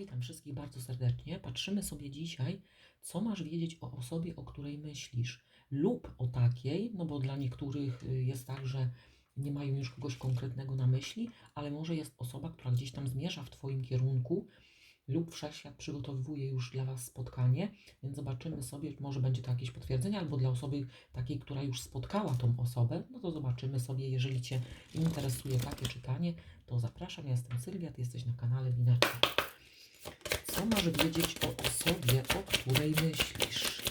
Witam wszystkich bardzo serdecznie. Patrzymy sobie dzisiaj, co masz wiedzieć o osobie, o której myślisz, lub o takiej, no bo dla niektórych y, jest tak, że nie mają już kogoś konkretnego na myśli, ale może jest osoba, która gdzieś tam zmierza w Twoim kierunku, lub wszechświat przygotowuje już dla Was spotkanie, więc zobaczymy sobie, może będzie to jakieś potwierdzenie, albo dla osoby takiej, która już spotkała tą osobę, no to zobaczymy sobie, jeżeli Cię interesuje takie czytanie, to zapraszam, ja jestem Sylwia, Ty jesteś na kanale Winaczy. Co masz wiedzieć o osobie, o której myślisz?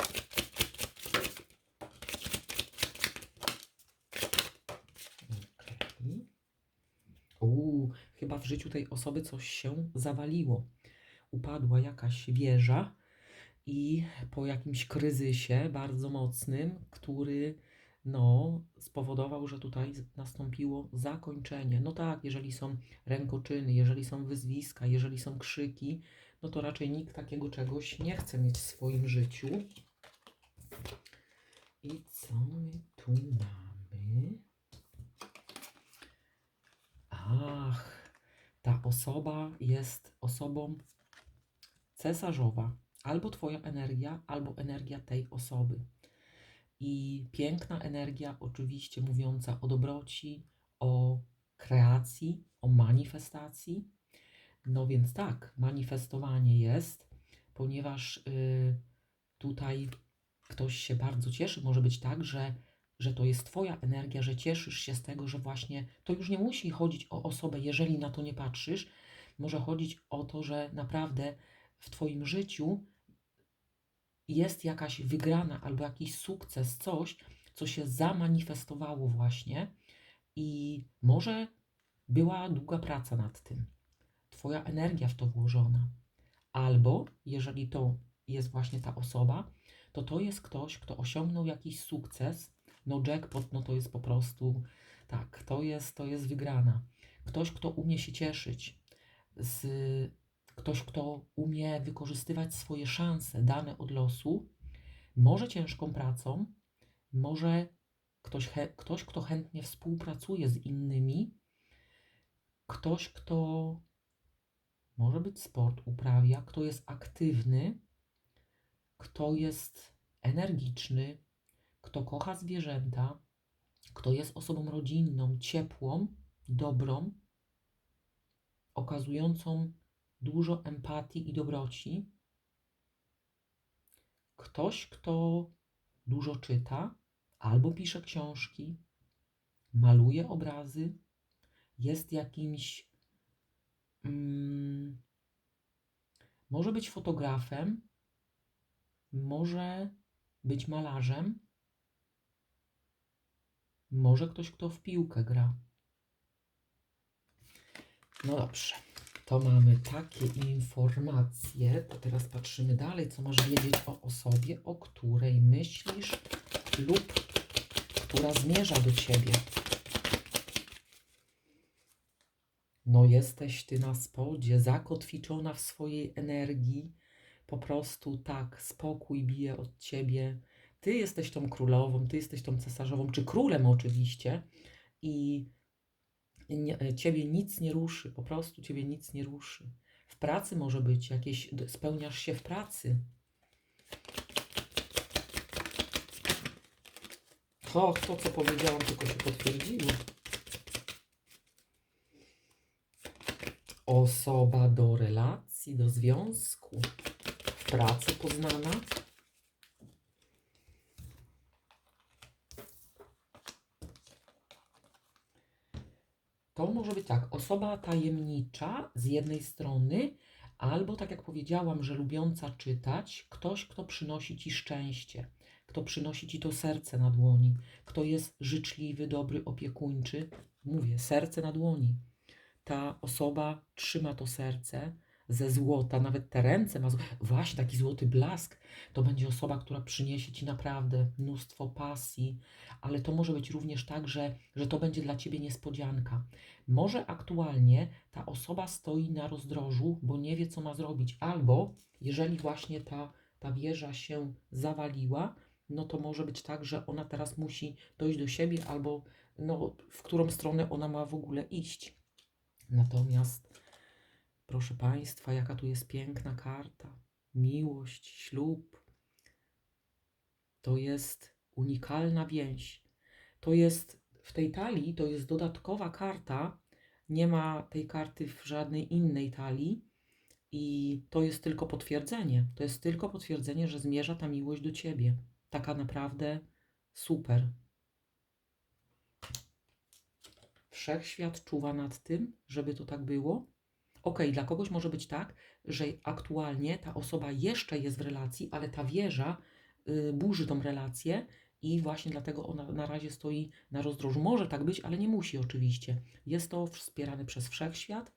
Uuu, chyba w życiu tej osoby coś się zawaliło. Upadła jakaś wieża i po jakimś kryzysie bardzo mocnym, który no, spowodował, że tutaj nastąpiło zakończenie. No tak, jeżeli są rękoczyny, jeżeli są wyzwiska, jeżeli są krzyki, no to raczej nikt takiego czegoś nie chce mieć w swoim życiu. I co my tu mamy? Ach, ta osoba jest osobą cesarzowa. Albo Twoja energia, albo energia tej osoby. I piękna energia, oczywiście mówiąca o dobroci, o kreacji, o manifestacji. No więc tak, manifestowanie jest, ponieważ y, tutaj ktoś się bardzo cieszy. Może być tak, że, że to jest Twoja energia, że cieszysz się z tego, że właśnie to już nie musi chodzić o osobę, jeżeli na to nie patrzysz. Może chodzić o to, że naprawdę w Twoim życiu jest jakaś wygrana albo jakiś sukces, coś, co się zamanifestowało właśnie i może była długa praca nad tym. Twoja energia w to włożona. Albo jeżeli to jest właśnie ta osoba, to to jest ktoś, kto osiągnął jakiś sukces. No jackpot, no to jest po prostu tak, to jest, to jest wygrana. Ktoś, kto umie się cieszyć z ktoś, kto umie wykorzystywać swoje szanse dane od losu, może ciężką pracą, może ktoś, ktoś kto chętnie współpracuje z innymi, ktoś, kto może być sport uprawia, kto jest aktywny, kto jest energiczny, kto kocha zwierzęta, kto jest osobą rodzinną, ciepłą, dobrą, okazującą dużo empatii i dobroci. Ktoś, kto dużo czyta, albo pisze książki, maluje obrazy, jest jakimś. Mm, może być fotografem, może być malarzem, może ktoś, kto w piłkę gra. No dobrze. To mamy takie informacje. To teraz patrzymy dalej, co masz wiedzieć o osobie, o której myślisz lub która zmierza do ciebie. No, jesteś ty na spodzie, zakotwiczona w swojej energii. Po prostu tak, spokój bije od ciebie. Ty jesteś tą królową, ty jesteś tą cesarzową, czy królem oczywiście. I nie, ciebie nic nie ruszy, po prostu ciebie nic nie ruszy. W pracy może być jakieś, spełniasz się w pracy. O, to co powiedziałam, tylko się potwierdziło. Osoba do relacji, do związku. W pracy poznana. To może być tak, osoba tajemnicza z jednej strony, albo tak jak powiedziałam, że lubiąca czytać, ktoś, kto przynosi ci szczęście, kto przynosi ci to serce na dłoni, kto jest życzliwy, dobry, opiekuńczy. Mówię, serce na dłoni. Ta osoba trzyma to serce ze złota, nawet te ręce ma. Właśnie taki złoty blask. To będzie osoba, która przyniesie ci naprawdę mnóstwo pasji, ale to może być również tak, że, że to będzie dla ciebie niespodzianka. Może aktualnie ta osoba stoi na rozdrożu, bo nie wie, co ma zrobić, albo jeżeli właśnie ta, ta wieża się zawaliła, no to może być tak, że ona teraz musi dojść do siebie, albo no, w którą stronę ona ma w ogóle iść. Natomiast Proszę Państwa, jaka tu jest piękna karta. Miłość, ślub. To jest unikalna więź. To jest w tej talii, to jest dodatkowa karta. Nie ma tej karty w żadnej innej talii. I to jest tylko potwierdzenie. To jest tylko potwierdzenie, że zmierza ta miłość do ciebie. Taka naprawdę super. Wszechświat czuwa nad tym, żeby to tak było. Ok, dla kogoś może być tak, że aktualnie ta osoba jeszcze jest w relacji, ale ta wieża y, burzy tą relację i właśnie dlatego ona na razie stoi na rozdrożu. Może tak być, ale nie musi oczywiście. Jest to wspierane przez wszechświat,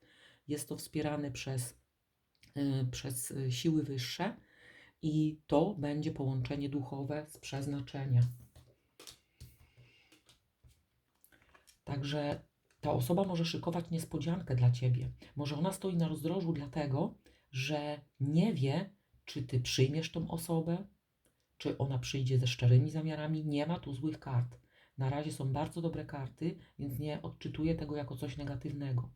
jest to wspierane przez, y, przez y, siły wyższe i to będzie połączenie duchowe z przeznaczenia. Także ta osoba może szykować niespodziankę dla ciebie. Może ona stoi na rozdrożu dlatego, że nie wie, czy ty przyjmiesz tą osobę, czy ona przyjdzie ze szczerymi zamiarami. Nie ma tu złych kart. Na razie są bardzo dobre karty, więc nie odczytuję tego jako coś negatywnego.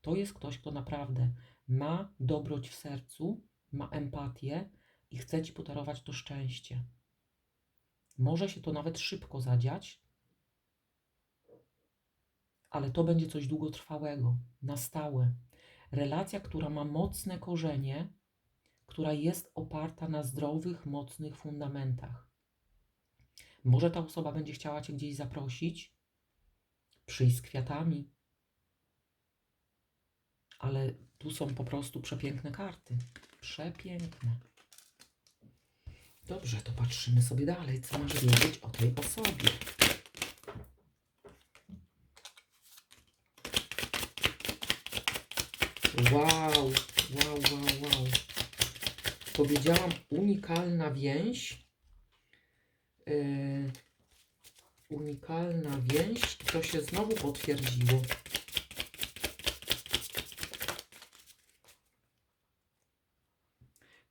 To jest ktoś, kto naprawdę ma dobroć w sercu, ma empatię i chce ci podarować to szczęście. Może się to nawet szybko zadziać, ale to będzie coś długotrwałego, na stałe. Relacja, która ma mocne korzenie, która jest oparta na zdrowych, mocnych fundamentach. Może ta osoba będzie chciała Cię gdzieś zaprosić, przyjść z kwiatami, ale tu są po prostu przepiękne karty. Przepiękne. Dobrze, to patrzymy sobie dalej, co masz wiedzieć o tej osobie. Wow, wow, wow, wow. Powiedziałam unikalna więź. Yy, unikalna więź to się znowu potwierdziło.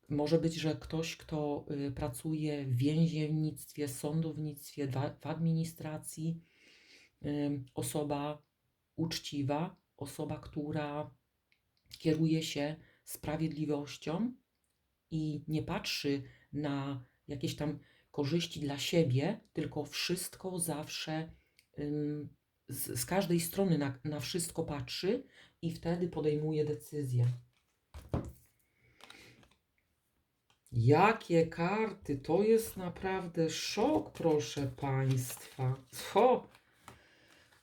Może być, że ktoś, kto y, pracuje w więziennictwie, sądownictwie, w administracji, ym, osoba uczciwa, osoba, która kieruje się sprawiedliwością i nie patrzy na jakieś tam korzyści dla siebie, tylko wszystko zawsze z, z każdej strony na, na wszystko patrzy i wtedy podejmuje decyzję. Jakie karty? To jest naprawdę szok, proszę Państwa. Co?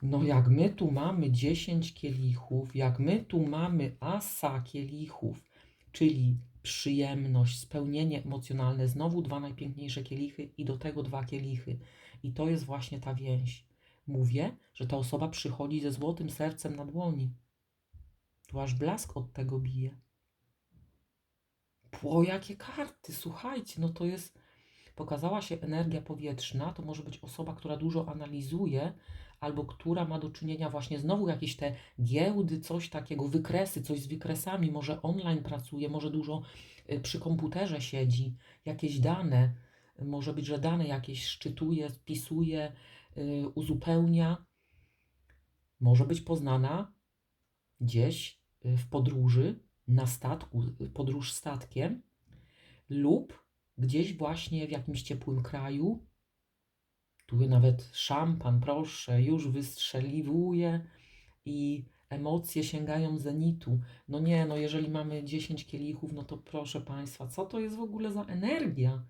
No jak my tu mamy 10 kielichów, jak my tu mamy asa kielichów, czyli przyjemność, spełnienie emocjonalne, znowu dwa najpiękniejsze kielichy i do tego dwa kielichy. I to jest właśnie ta więź. Mówię, że ta osoba przychodzi ze złotym sercem na dłoni. Tu aż blask od tego bije. Pło, jakie karty, słuchajcie, no to jest, pokazała się energia powietrzna, to może być osoba, która dużo analizuje, albo która ma do czynienia właśnie znowu jakieś te giełdy, coś takiego, wykresy, coś z wykresami, może online pracuje, może dużo y, przy komputerze siedzi, jakieś dane, może być, że dane jakieś szczytuje, spisuje, y, uzupełnia. Może być poznana gdzieś y, w podróży, na statku, podróż statkiem, lub gdzieś właśnie w jakimś ciepłym kraju. Tu nawet szampan, proszę, już wystrzeliwuje i emocje sięgają zenitu. No nie, no jeżeli mamy 10 kielichów, no to proszę Państwa, co to jest w ogóle za energia?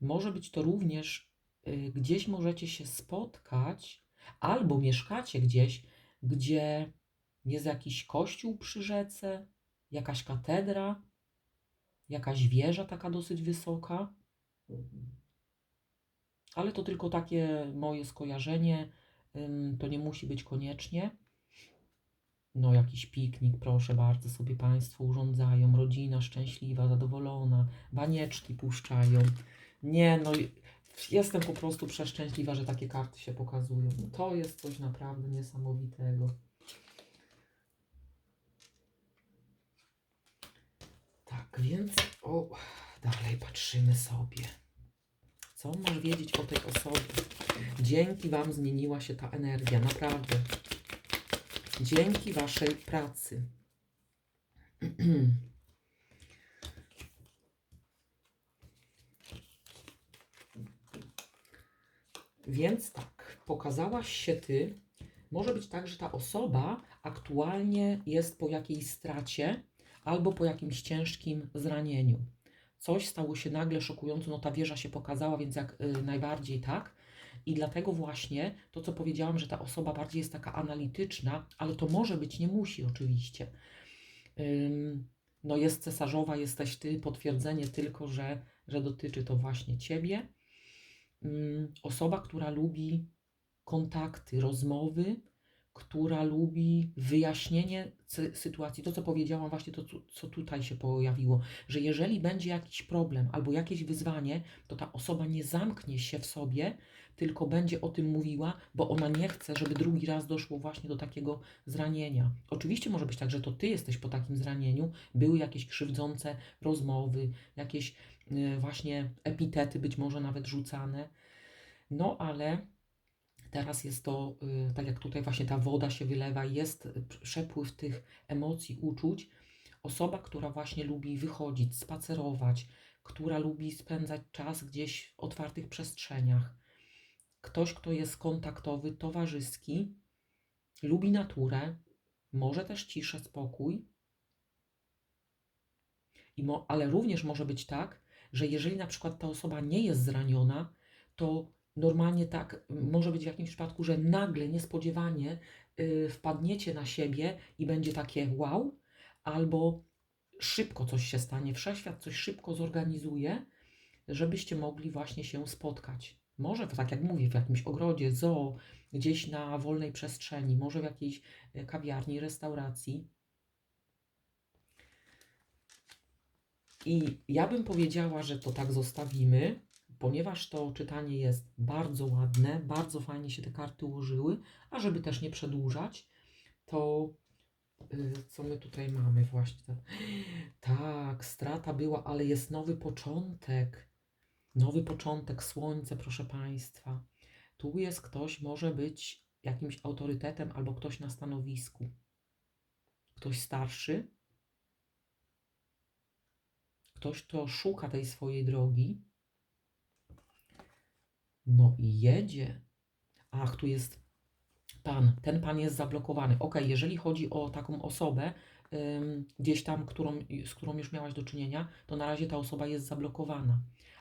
Może być to również y, gdzieś możecie się spotkać, albo mieszkacie gdzieś, gdzie jest jakiś kościół przy rzece, jakaś katedra, jakaś wieża taka dosyć wysoka. Ale to tylko takie moje skojarzenie. To nie musi być koniecznie. No, jakiś piknik, proszę bardzo, sobie Państwo urządzają. Rodzina szczęśliwa, zadowolona, banieczki puszczają. Nie, no, jestem po prostu przeszczęśliwa, że takie karty się pokazują. To jest coś naprawdę niesamowitego. Tak, więc o, dalej patrzymy sobie. Co masz wiedzieć o tej osobie? Dzięki Wam zmieniła się ta energia, naprawdę. Dzięki Waszej pracy. Więc tak, pokazałaś się ty. Może być tak, że ta osoba aktualnie jest po jakiejś stracie albo po jakimś ciężkim zranieniu. Coś stało się nagle szokująco, no ta wieża się pokazała, więc jak y, najbardziej tak. I dlatego właśnie to, co powiedziałam, że ta osoba bardziej jest taka analityczna, ale to może być, nie musi oczywiście. Ym, no jest cesarzowa, jesteś ty, potwierdzenie tylko, że, że dotyczy to właśnie ciebie. Ym, osoba, która lubi kontakty, rozmowy, która lubi wyjaśnienie sy- sytuacji. To, co powiedziałam, właśnie to, co- co tutaj się pojawiło, że jeżeli będzie jakiś problem albo jakieś wyzwanie, to ta osoba nie zamknie się w sobie, tylko będzie o tym mówiła, bo ona nie chce, żeby drugi raz doszło właśnie do takiego zranienia. Oczywiście może być tak, że to ty jesteś po takim zranieniu, były jakieś krzywdzące rozmowy, jakieś y, właśnie epitety być może nawet rzucane. No ale teraz jest to, y, tak jak tutaj właśnie ta woda się wylewa, jest przepływ tych emocji, uczuć. Osoba, która właśnie lubi wychodzić, spacerować, która lubi spędzać czas gdzieś w otwartych przestrzeniach. Ktoś, kto jest kontaktowy, towarzyski, lubi naturę, może też ciszę, spokój. I mo- ale również może być tak, że jeżeli na przykład ta osoba nie jest zraniona, to normalnie tak może być w jakimś przypadku, że nagle, niespodziewanie y, wpadniecie na siebie i będzie takie wow, albo szybko coś się stanie, wszechświat coś szybko zorganizuje, żebyście mogli właśnie się spotkać. Może, tak jak mówię, w jakimś ogrodzie, zoo, gdzieś na wolnej przestrzeni, może w jakiejś e, kawiarni, restauracji. I ja bym powiedziała, że to tak zostawimy, ponieważ to czytanie jest bardzo ładne, bardzo fajnie się te karty ułożyły, a żeby też nie przedłużać, to y, co my tutaj mamy właśnie? Tak, strata była, ale jest nowy początek. Nowy początek, słońce, proszę Państwa. Tu jest ktoś, może być jakimś autorytetem albo ktoś na stanowisku. Ktoś starszy, ktoś, kto szuka tej swojej drogi. No i jedzie. Ach, tu jest pan. Ten pan jest zablokowany. Ok, jeżeli chodzi o taką osobę, ym, gdzieś tam, którą, z którą już miałaś do czynienia, to na razie ta osoba jest zablokowana.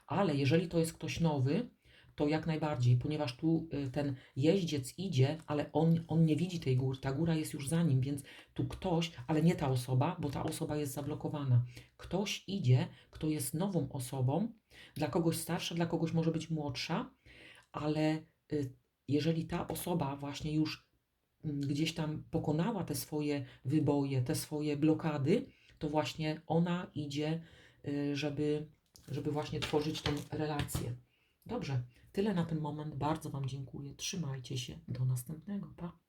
Ale jeżeli to jest ktoś nowy, to jak najbardziej, ponieważ tu y, ten jeździec idzie, ale on, on nie widzi tej góry, ta góra jest już za nim, więc tu ktoś, ale nie ta osoba, bo ta osoba jest zablokowana. Ktoś idzie, kto jest nową osobą, dla kogoś starsza, dla kogoś może być młodsza, ale y, jeżeli ta osoba właśnie już mm, gdzieś tam pokonała te swoje wyboje, te swoje blokady, to właśnie ona idzie, y, żeby, żeby właśnie tworzyć tą relację. Dobrze, tyle na ten moment. Bardzo Wam dziękuję. Trzymajcie się. Do następnego. Pa.